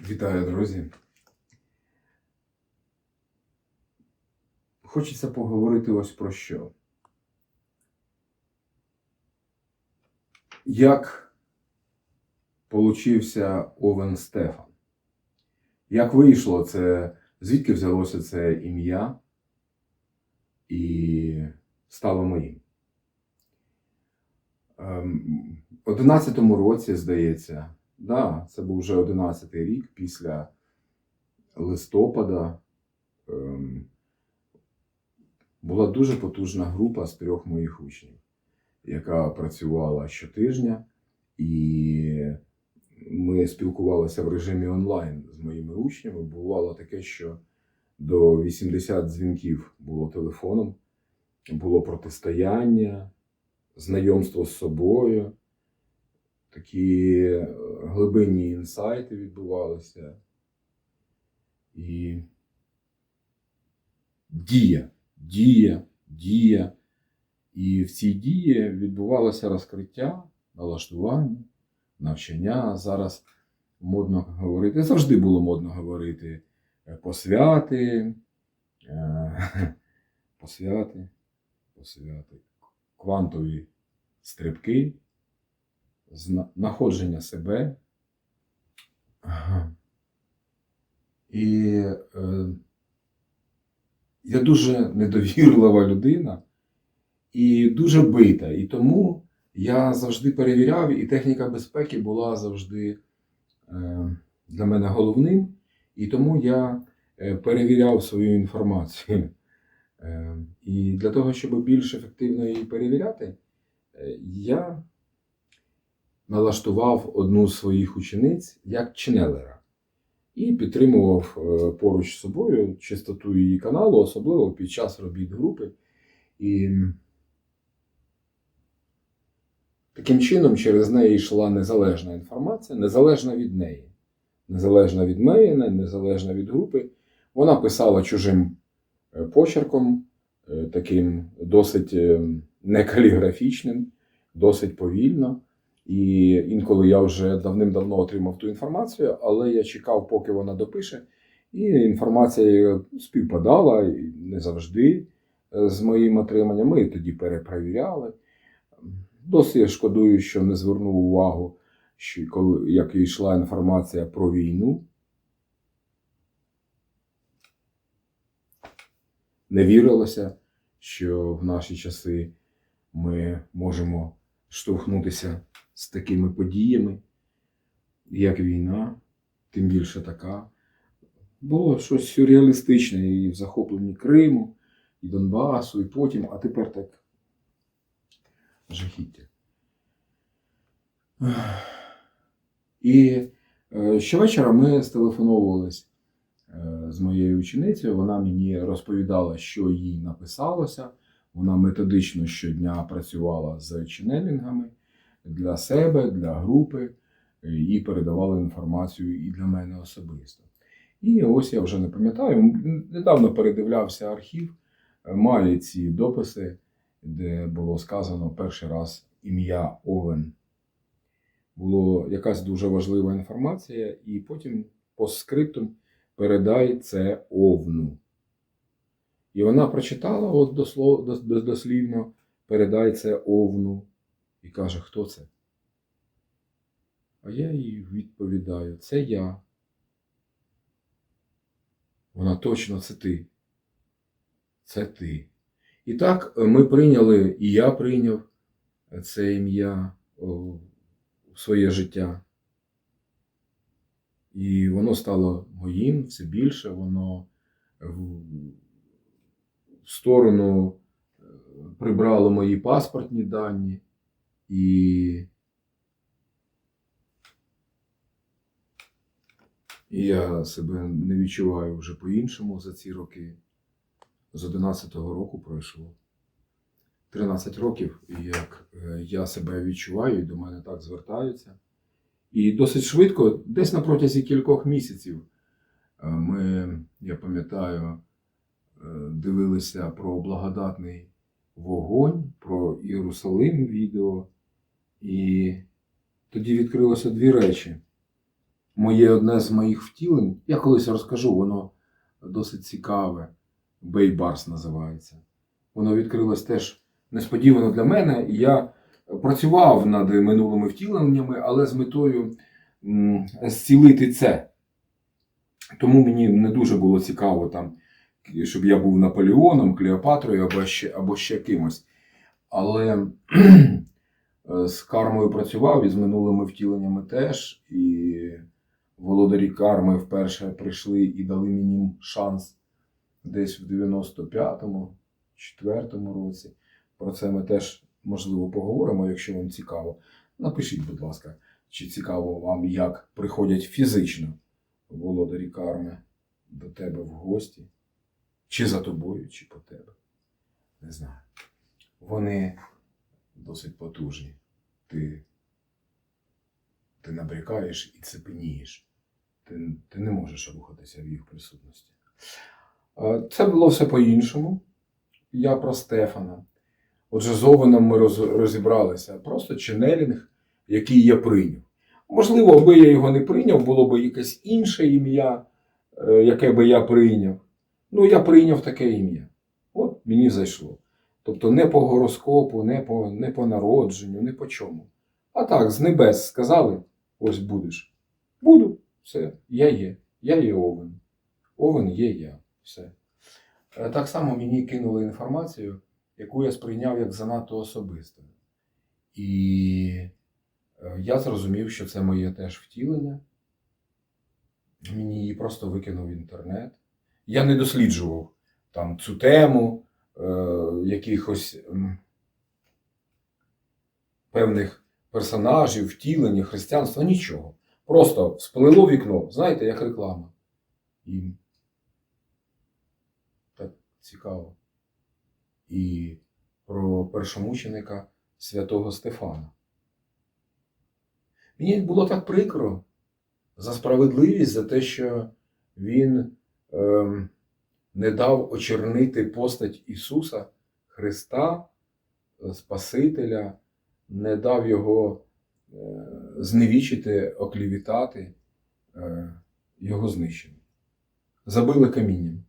Вітаю, друзі. Хочеться поговорити ось про що. Як получився Овен Стефан? Як вийшло це, звідки взялося це ім'я і стало моїм? Ем, У 11-му році, здається, да, це був вже 11-й рік після листопада. Ем, була дуже потужна група з трьох моїх учнів, яка працювала щотижня, і ми спілкувалися в режимі онлайн з моїми учнями. Бувало таке, що до 80 дзвінків було телефоном, було протистояння, знайомство з собою, такі е, глибинні інсайти відбувалися. І дія, дія, дія. І в цій дії відбувалося розкриття, налаштування, навчання. Зараз модно говорити, завжди було модно говорити е, посвяти, е, посвяти, посвяти, квантові стрибки, знаходження себе. І е, я дуже недовірлива людина і дуже бита. І тому я завжди перевіряв, і техніка безпеки була завжди е, для мене головним. І тому я е, перевіряв свою інформацію. Е, і для того, щоб більш ефективно її перевіряти, е, я налаштував одну з своїх учениць як ченелера і підтримував е, поруч з собою чистоту її каналу, особливо під час робіт групи. І таким чином через неї йшла незалежна інформація, незалежна від неї, незалежна від мене, незалежна від групи. Вона писала чужим е, почерком, е, таким досить некаліграфічним, досить повільно. І інколи я вже давним-давно отримав ту інформацію, але я чекав, поки вона допише, і інформація співпадала і не завжди е, з моїм отриманням. Ми тоді перепровіряли. Досі я шкодую, що не звернув увагу, що коли як йшла інформація про війну. Не вірилося, що в наші часи ми можемо штовхнутися з такими подіями, як війна, тим більше така. Було щось сюрреалістичне і в захопленні Криму, і Донбасу, і потім, а тепер так жахіття. І е, щовечора ми стелефоновувались е, з моєю ученицею. Вона мені розповідала, що їй написалося. Вона методично щодня працювала з ченелінгами для себе, для групи, е, і передавала інформацію і для мене особисто. І ось я вже не пам'ятаю, недавно передивлявся архів, е, має ці дописи, де було сказано перший раз ім'я Овен. Була якась дуже важлива інформація, і потім по скриптум передай це овну. І вона прочитала от дослов, дос- дос- дослівно передай це овну і каже, хто це? А я їй відповідаю, це я. Вона точно це ти. Це ти. І так е, ми прийняли, і я прийняв це ім'я в своє життя. І воно стало моїм все більше, воно в в сторону е, прибрало мої паспортні дані і. І я себе не відчуваю вже по-іншому за ці роки. З 11-го року пройшло. 13 років, і як е, я себе відчуваю, і до мене так звертаються. І досить швидко, десь на протязі кількох місяців, е, ми, я пам'ятаю, е, дивилися про благодатний вогонь, про Єрусалим відео. І тоді відкрилося дві речі. моє одне з моїх втілень. Я колись розкажу, воно досить цікаве. Бейбарс називається. Воно відкрилось теж несподівано для мене. Я працював над минулими втіленнями, але з метою зцілити це. Тому мені не дуже було цікаво там, щоб я був Наполеоном, Клеопатрою або ще, або ще кимось. Але з кармою працював і з минулими втіленнями теж. І володарі карми вперше прийшли і дали мені шанс десь в 95-му, 4-му році. Про це ми теж можливо поговоримо, якщо вам цікаво. Напишіть, будь ласка, чи цікаво вам, як приходять фізично володарі карми до тебе в гості, чи за тобою, чи по тебе. Не знаю. Вони досить потужні. Ти, ти набрякаєш і цепенієш. Ти, ти не можеш рухатися в їх присутності. Це було все по-іншому. Я про Стефана. Отже, з Овеном ми роз- розібралися. Просто ченелінг, який я прийняв. Можливо, аби я його не прийняв, було б якесь інше ім'я, е, яке би я прийняв. Ну, я прийняв таке ім'я. От мені зайшло. Тобто не по гороскопу, не по, не по народженню, не по чому. А так, з небес сказали: ось будеш. Буду. Все, я є. Я є Овен. Овен є я. Все. Е, Так само мені кинули інформацію, яку я сприйняв як занадто особистою. І е, я зрозумів, що це моє теж втілення. Мені її просто викинув в інтернет. Я не досліджував там цю тему, якихось певних персонажів, втілення, християнства, нічого. Просто всплило вікно, знаєте, як реклама. І так цікаво. І про першомученика святого Стефана. Мені було так прикро за справедливість, за те, що він ем, не дав очернити постать Ісуса Христа, е, Спасителя, не дав його е, зневічити, оклівітати, е, його знищили. Забили камінням.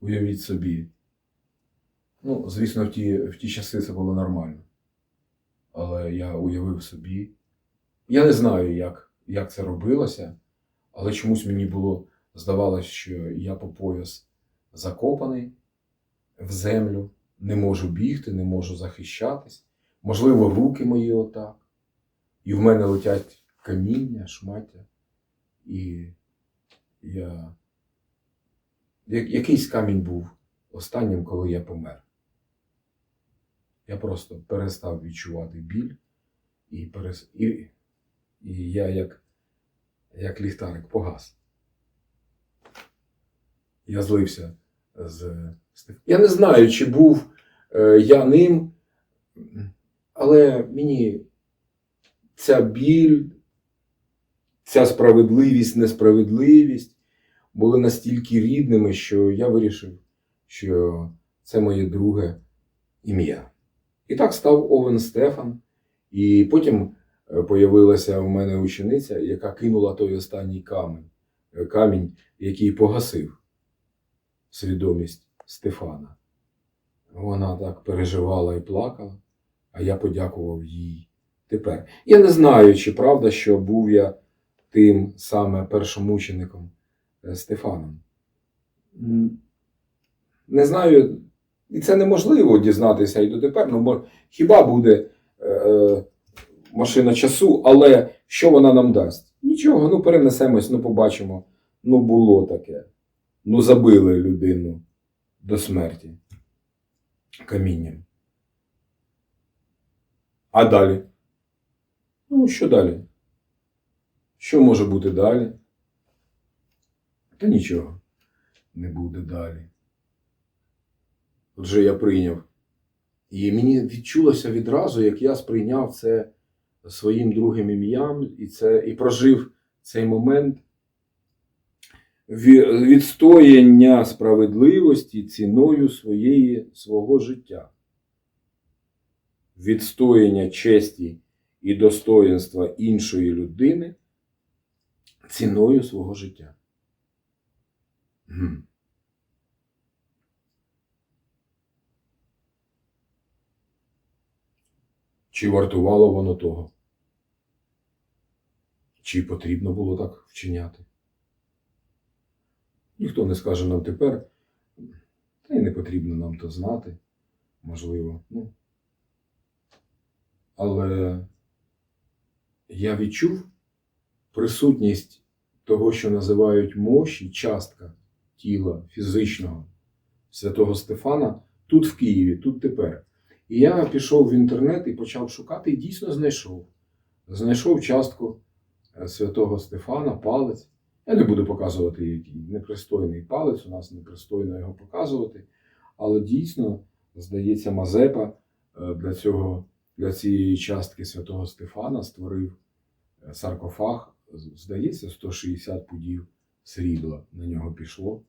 Уявіть собі. Ну, звісно, в ті, в ті часи це було нормально. Але я уявив собі. Я не знаю, як, як це робилося, але чомусь мені було здавалось, що я по пояс закопаний в землю, не можу бігти, не можу захищатись. Можливо, руки мої отак. І в мене летять каміння, шмаття. І. Я- Якийсь камінь був останнім, коли я помер. Я просто перестав відчувати біль, і, перес... і, і я як, як ліхтарик погас. Я злився з Стеф- Я не знаю, чи був е, я ним, але мені ця біль, ця справедливість, несправедливість були настільки рідними, що я вирішив, що це моє друге ім'я. І так став Овен Стефан. І потім е, появилася в мене учениця, яка кинула той останній камінь, е, камінь, який погасив свідомість Стефана. Вона так переживала і плакала, а я подякував їй тепер. Я не знаю, чи правда, що був я тим саме першомучеником е, Стефаном. Не знаю, і це неможливо дізнатися і дотепер. Ну, хіба буде е, машина часу, але що вона нам дасть? Нічого, ну перенесемось, ну побачимо. Ну було таке. Ну забили людину до смерті камінням. А далі? Ну, що далі? Що може бути далі? Та нічого не буде далі. Отже, я прийняв. І мені відчулося відразу, як я сприйняв це своїм другим ім'ям і, це, і прожив цей момент відстояння справедливості ціною своєї, свого життя, відстояння честі і достоїнства іншої людини ціною свого життя. Чи вартувало воно того? Чи потрібно було так вчиняти? Ніхто не скаже нам тепер, та й не потрібно нам то знати, можливо. Ну. Але я відчув присутність того, що називають мощі, частка тіла фізичного святого Стефана тут в Києві, тут тепер. І я пішов в інтернет і почав шукати, і дійсно знайшов. Знайшов частку е, святого Стефана, палець. Я не буду показувати, який непристойний палець, у нас непристойно його показувати. Але дійсно, здається, Мазепа е, для, цього, для цієї частки святого Стефана створив е, саркофаг, здається, 160 пудів срібла на нього пішло.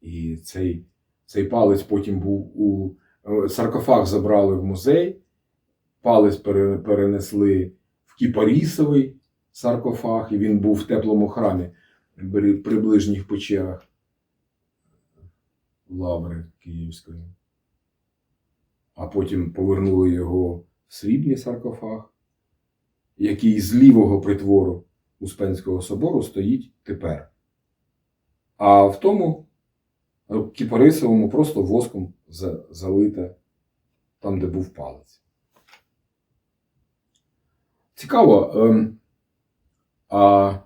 І цей, цей палець потім був у е, саркофаг забрали в музей, палець перенесли в Кіпарісовий саркофаг, і він був в теплому храмі при ближніх печерах Лаври Київської. А потім повернули його в срібний саркофаг, який з лівого притвору Успенського собору стоїть тепер. А в тому Кіпарисовому просто воском залите там, де був палець. Цікаво. ем, А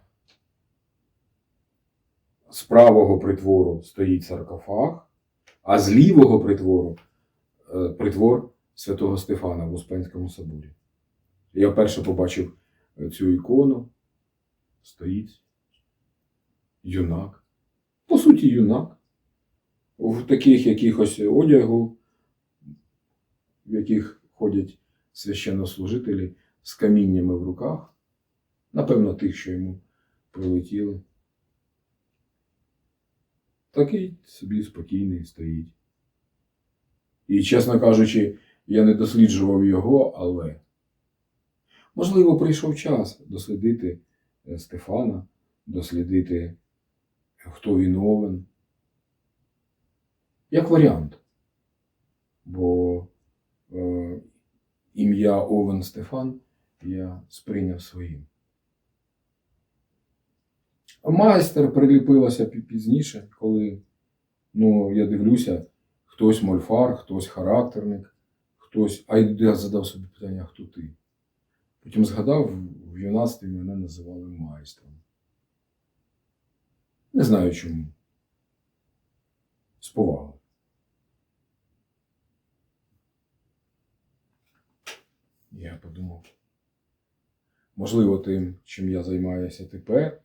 з правого притвору стоїть саркофаг, а з лівого притвору е, притвор святого Стефана в Успенському соборі. Я вперше побачив е, цю ікону. Стоїть юнак. По суті, юнак. В таких якихось одягу, в яких ходять священнослужителі з каміннями в руках. Напевно, тих, що йому прилетіли. Такий собі спокійний стоїть. І, чесно кажучи, я не досліджував його, але можливо прийшов час дослідити е, Стефана, дослідити, хто він Овен. Як варіант. Бо е, ім'я Овен Стефан я сприйняв своїм. Майстер приліпилася пізніше, коли ну, я дивлюся, хтось мольфар, хтось характерник, хтось. А я задав собі питання, хто ти? Потім згадав, в юнацтві мене називали майстром. Не знаю чому. З повагою. Я подумав, можливо, тим, чим я займаюся тепер,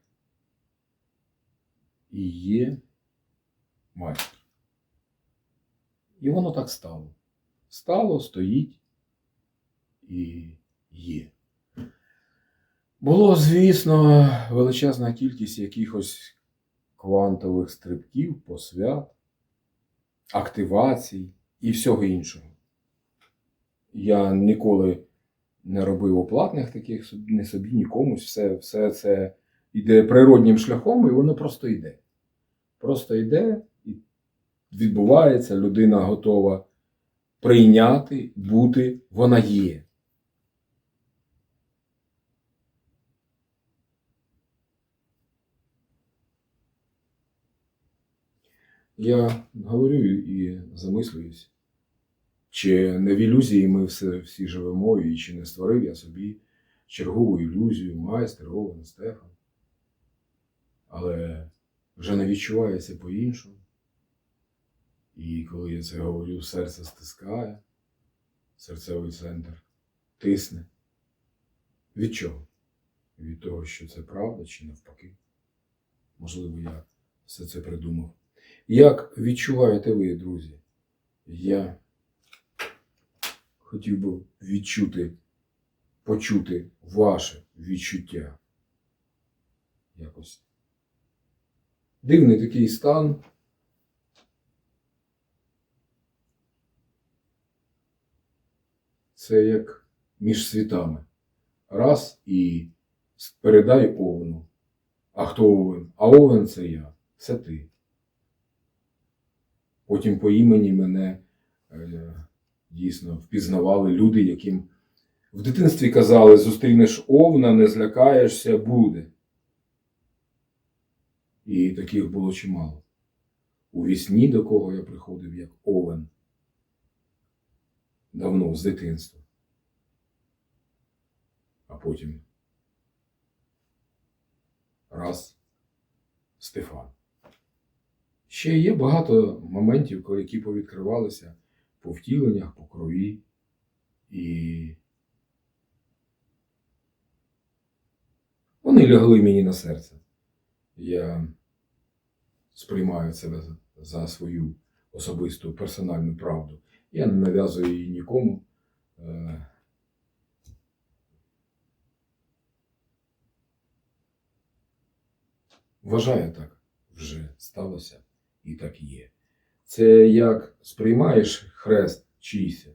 і є майстер. І воно так стало. Стало, стоїть і є. Було, звісно, величезна кількість якихось квантових стрибків, посвят, активацій і всього іншого. Я ніколи не робив оплатних таких не собі, нікомусь. Все, все це йде природнім шляхом, і воно просто йде. Просто йде і відбувається, людина готова прийняти, бути, вона є. Я говорю і замислююсь, чи не в ілюзії ми все, всі живемо, і чи не створив я собі чергову ілюзію, майстер, Овен, Стефан. Але вже не відчувається по-іншому. І коли я це говорю, серце стискає, серцевий центр тисне. Від чого? Від того, що це правда чи навпаки. Можливо, я все це придумав. Як відчуваєте ви, друзі? Я хотів би відчути, почути ваше відчуття. Якось. Дивний такий стан. Це як між світами. Раз і передай овну. А хто Овен? А Овен це я. Це ти. Потім по імені мене е, дійсно впізнавали люди, яким в дитинстві казали: зустрінеш овна, не злякаєшся, буде. І таких було чимало. У вісні, до кого я приходив як овен. Давно, з дитинства. А потім раз Стефан. Ще є багато моментів, які повідкривалися по втіленнях, по крові. І вони лягли мені на серце. Я сприймаю себе за- свою особисту персональну правду. Я не нав'язую її нікому. Е, Вважаю так, вже сталося і так є. Це як сприймаєш хрест чийся,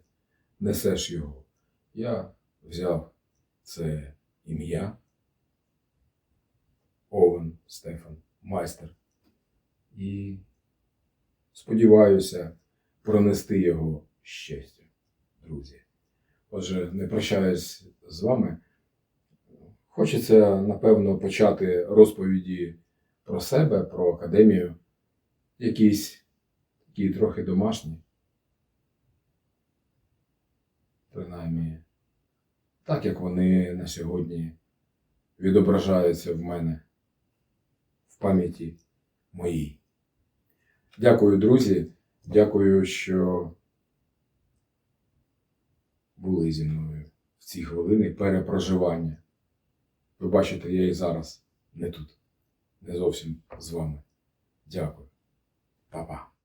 несеш його. Я взяв це ім'я Овен Стефан, майстер, і сподіваюся пронести його щастя, друзі. Отже, не прощаюсь з вами. Хочеться, напевно, почати розповіді про себе, про академію, якісь такі трохи домашні. Принаймні, так як вони на сьогодні відображаються в мене в пам'яті моїй. Дякую, друзі. Дякую, що були зі мною в ці хвилини перепроживання. Ви бачите, я і зараз не тут, не зовсім з вами. Дякую. Па-па.